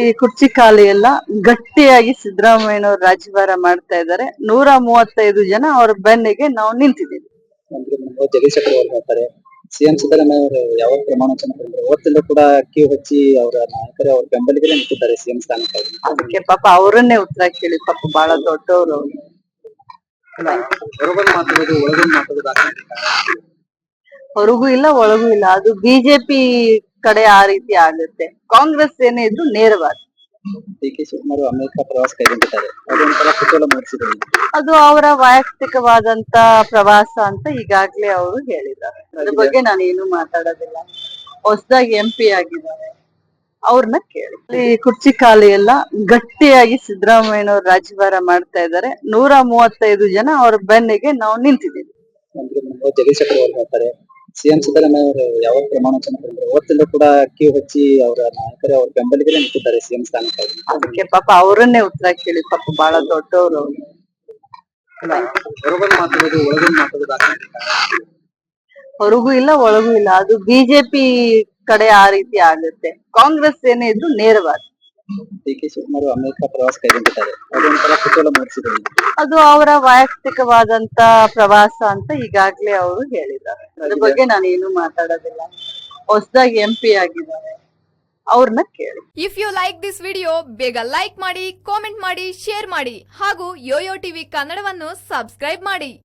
ಈ ಕುರ್ಚಿ ಖಾಲಿ ಎಲ್ಲ ಗಟ್ಟಿಯಾಗಿ ಸಿದ್ದರಾಮಯ್ಯನವರು ರಾಜ್ಯಭಾರ ಮಾಡ್ತಾ ಇದ್ದಾರೆ. ನೂರ ಮೂವತ್ತೈದು ಜನ ಅವರ ಬೆನ್ನಿಗೆ ನಾವು ನಿಂತಿದ್ದೀವಿ. ಅಂದ್ರೆ ಜಗದೀಶ್ ಶೆಟ್ಟರ್ ಅವರು ಹೇಳ್ತಾರೆ ಸಿಎಂ ಸಿದ್ದರಾಮಯ್ಯ ಅವರು ಯಾವ ಪ್ರಮಾಣ ವಚನ ಅವತ್ತೆಲ್ಲ ಕೂಡ ಕ್ಯೂ ಹಚ್ಚಿ ಅವರ ನಾಯಕರೇ ಅವ್ರ ಬೆಂಬಲಿಗರೇ ನಿಂತಿದ್ದಾರೆ ಸಿಎಂ ಸ್ಥಾನಕ್ಕಾಗಿ ಅದಕ್ಕೆ ಪಾಪ ಅವರನ್ನೇ ಉತ್ತರ ಕೇಳಿ ಪಾಪ ಬಹಳ ದೊಡ್ಡವರು. ಹೊರಗೊಂದು ಮಾತಾಡೋದು ಒಳಗೊಂದು ಮಾತಾಡೋದು ಹೊರಗೂ ಇಲ್ಲ ಒಳಗೂ ಇಲ್ಲ. ಅದು ಬಿಜೆಪಿ ಕಡೆ ಆ ರೀತಿ ಆಗುತ್ತೆ. ಕಾಂಗ್ರೆಸ್ ಏನೇ ಇದ್ರು ನೇರವಾಗಿ. ಡಿ ಕೆ ಶಿವಕುಮಾರ್ ಅಮೆರಿಕ ಪ್ರವಾಸ ಕೈಗೊಂಡಿದ್ದಾರೆ. ಅದೊಂಥರ ಕುತೂಹಲ ಮೂಡಿಸಿದೆ. ಅದು ಅವರ ವೈಯಕ್ತಿಕವಾದಂತ ಪ್ರವಾಸ ಅಂತ ಈಗಾಗ್ಲೇ ಅವರು ಹೇಳಿದ್ದಾರೆ. ಅದ್ರ ಬಗ್ಗೆ ನಾನು ಏನು ಮಾತಾಡೋದಿಲ್ಲ. ಹೊಸದಾಗಿ ಎಂ ಪಿ ಆಗಿದ್ದಾರೆ. ಅವ್ರನ್ನ ಕೇಳಿ. ಈ ಕುರ್ಚಿ ಖಾಲಿ ಎಲ್ಲ ಗಟ್ಟಿಯಾಗಿ ಸಿದ್ದರಾಮಯ್ಯ ರಾಜ್ಯಭಾರ ಮಾಡ್ತಾ ಇದ್ದಾರೆ. ನೂರ ಮೂವತ್ತೈದು ಜನ ಅವ್ರ ಬೆನ್ನಿಗೆ ನಾವು ನಿಂತಿದ್ದೀವಿ. ಜಗದೀಶ್ ಹೇಳ್ತಾರೆ ಸಿಎಂ ಸಿದ್ದರಾಮಯ್ಯ ಅವರು ಯಾವ ಪ್ರಮಾಣ ವಚನ ಅವತ್ತಿಂದ ಕೂಡ ಕ್ಯೂ ಹಚ್ಚಿ ಅವರ ನಾಯಕರೇ ಅವ್ರ ಬೆಂಬಲಿಗರೇ ನಿಂತಿದ್ದಾರೆ ಸಿಎಂ ಸ್ಥಾನಕ್ಕಾಗಿ ಅದಕ್ಕೆ ಪಾಪ ಅವರನ್ನೇ ಉತ್ತರ ಕೇಳಿ ಪಾಪ ಬಹಳ ದೊಡ್ಡವರು. ಅವ್ರು. ಹೊರಗೊಂದು ಮಾತಾಡೋದು ಒಳಗೊಂದು ಮಾತಾಡೋದು ಹೊರಗೂ ಇಲ್ಲ ಒಳಗೂ ಇಲ್ಲ. ಅದು ಬಿಜೆಪಿ ಕಡೆ ಆ ರೀತಿ ಆಗುತ್ತೆ. ಕಾಂಗ್ರೆಸ್ ಏನೇ ಇದ್ರು ನೇರವಾಗಿ. ಡಿ ಕೆ ಶಿವಕುಮಾರ್ ಅಮೆರಿಕ ಪ್ರವಾಸ ಕೈಗೊಂಡಿದ್ದಾರೆ. ಅದೊಂಥರ ಕುತೂಹಲ ಮೂಡಿಸಿದೆ. ಅದು ಅವರ ವೈಯಕ್ತಿಕವಾದಂತ ಪ್ರವಾಸ ಅಂತ ಈಗಾಗ್ಲೇ ಅವರು ಹೇಳಿದ್ದಾರೆ. ಅದ್ರ ಬಗ್ಗೆ ನಾನು ಏನು ಮಾತಾಡೋದಿಲ್ಲ. ಹೊಸದಾಗಿ ಎಂ ಪಿ ಆಗಿದ್ದಾರೆ. ಅವ್ರನ್ನ ಕೇಳಿ. If you like this video ಬೇಗ ಲೈಕ್ ಮಾಡಿ ಕಾಮೆಂಟ್ ಮಾಡಿ ಶೇರ್ ಮಾಡಿ ಹಾಗೂ ಯೋಯೋ ಟಿವಿ ಕನ್ನಡವನ್ನು ಸಬ್ಸ್ಕ್ರೈಬ್ ಮಾಡಿ.